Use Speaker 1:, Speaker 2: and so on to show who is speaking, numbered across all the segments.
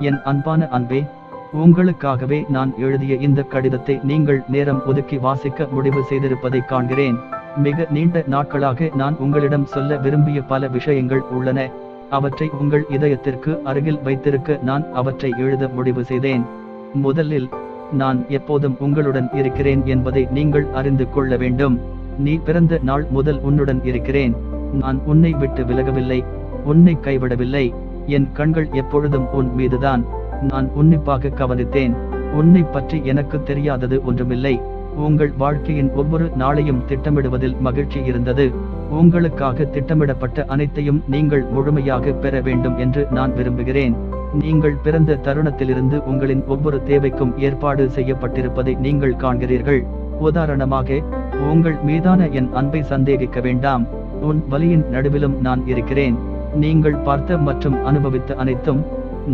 Speaker 1: என் அன்பான அன்பே உங்களுக்காகவே நான் எழுதிய இந்த கடிதத்தை நீங்கள் நேரம் ஒதுக்கி வாசிக்க முடிவு செய்திருப்பதை காண்கிறேன். மிக நீண்ட நாட்களாக நான் உங்களிடம் சொல்ல விரும்பிய பல விஷயங்கள் உள்ளன. அவற்றை உங்கள் இதயத்திற்கு அருகில் வைத்திருக்க நான் அவற்றை எழுத முடிவு செய்தேன். முதலில் நான் எப்போதும் உங்களுடன் இருக்கிறேன் என்பதை நீங்கள் அறிந்து கொள்ள வேண்டும். நீ பிறந்த நாள் முதல் உன்னுடன் இருக்கிறேன். நான் உன்னை விட்டு விலகவில்லை. உன்னை கைவிடவில்லை. என் கண்கள் எப்பொழுதும் உன் மீதுதான். நான் உன்னிப்பாக கவனித்தேன். உன்னை பற்றி எனக்கு தெரியாதது ஒன்றுமில்லை. உங்கள் வாழ்க்கையின் ஒவ்வொரு நாளையும் திட்டமிடுவதில் மகிழ்ச்சி இருந்தது. உங்களுக்காக திட்டமிடப்பட்ட அனைத்தையும் நீங்கள் முழுமையாக பெற வேண்டும் என்று நான் விரும்புகிறேன். நீங்கள் பிறந்த தருணத்திலிருந்து உங்களின் ஒவ்வொரு தேவைக்கும் ஏற்பாடு செய்யப்பட்டிருப்பதை நீங்கள் காண்கிறீர்கள். உதாரணமாக உங்கள் மீதான என் அன்பை சந்தேகிக்க வேண்டாம். உன் வலியின் நடுவிலும் நான் இருக்கிறேன். நீங்கள் பார்த்த மற்றும் அனுபவித்த அனைத்தும்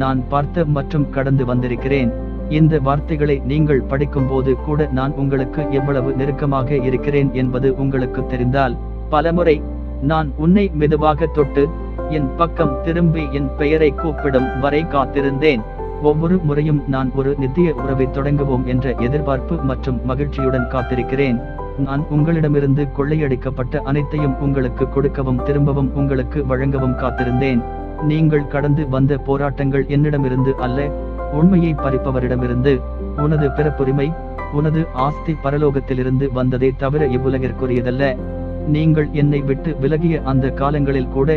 Speaker 1: நான் பார்த்த மற்றும் கடந்து வந்திருக்கிறேன். இந்த வார்த்தைகளை நீங்கள் படிக்கும்போது கூட நான் உங்களுக்கு எவ்வளவு நெருக்கமாக இருக்கிறேன் என்பது உங்களுக்கு தெரிந்தால் பலமுறை நான் உன்னை மெதுவாக தொட்டு என் பக்கம் திரும்பி என் பெயரை கூப்பிடும் வரை காத்திருந்தேன். ஒவ்வொரு முறையும் நான் ஒரு நித்திய உறவை தொடங்குவோம் என்ற எதிர்பார்ப்பு மற்றும் மகிழ்ச்சியுடன் காத்திருக்கிறேன். நான் உங்களிடமிருந்து கொள்ளையடிக்கப்பட்ட அனைத்தையும் உங்களுக்கு கொடுக்கவும் திரும்பவும் உங்களுக்கு வழங்கவும் காத்திருந்தேன். நீங்கள் கடந்து வந்த போராட்டங்கள் என்னிடமிருந்து அல்ல உண்மையை பறிப்பவரிடமிருந்து. உனது பிறப்புரிமை உனது ஆஸ்தி பரலோகத்திலிருந்து வந்ததே தவிர இவ்வுலகிற்குரியதல்ல. நீங்கள் என்னை விட்டு விலகிய அந்த காலங்களில் கூட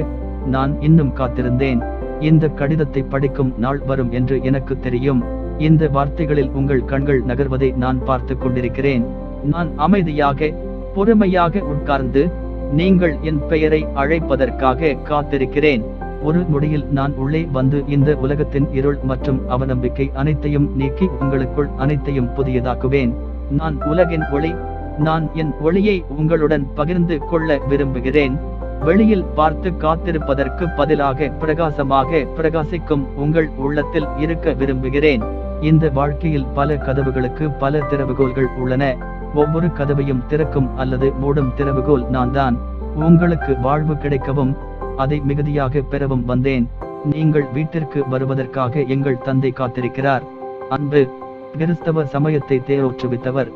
Speaker 1: நான் இன்னும் காத்திருந்தேன். இந்த கடிதத்தை படிக்கும் நாள் வரும் என்று எனக்கு தெரியும். இந்த வார்த்தைகளில் உங்கள் கண்கள் நகர்வதை நான் பார்த்து கொண்டிருக்கிறேன். நான் அமைதியாக பொறுமையாக உட்கார்ந்து நீங்கள் என் பெயரை அழைப்பதற்காக காத்திருக்கிறேன். ஒரு நொடியில் நான் உள்ளே வந்து இந்த உலகத்தின் இருள் மற்றும் அவநம்பிக்கை அனைத்தையும் நீக்கி உங்களுக்குள் அனைத்தையும் புதியதாக்குவேன். நான் உலகின் ஒளி நான் என் ஒளியை உங்களுடன் பகிர்ந்து கொள்ள விரும்புகிறேன். வெளியில் பார்த்து காத்திருப்பதற்கு பதிலாக பிரகாசமாக பிரகாசிக்கும் உங்கள் உள்ளத்தில் இருக்க விரும்புகிறேன். இந்த வாழ்க்கையில் பல கதவுகளுக்கு பல திறவுகோல்கள் உள்ளன. ஒவ்வொரு கதவையும் திறக்கும் அல்லது மூடும் திறவுகோல் நான் தான் உங்களுக்கு வாழ்வு கிடைக்கவும் அதை மிகுதியாக பெறவும் வந்தேன். நீங்கள் வீட்டிற்கு வருவதற்காக எங்கள் தந்தை காத்திருக்கிறார். அன்பு கிறிஸ்தவ சமயத்தை தேரோற்றுவித்தவர்.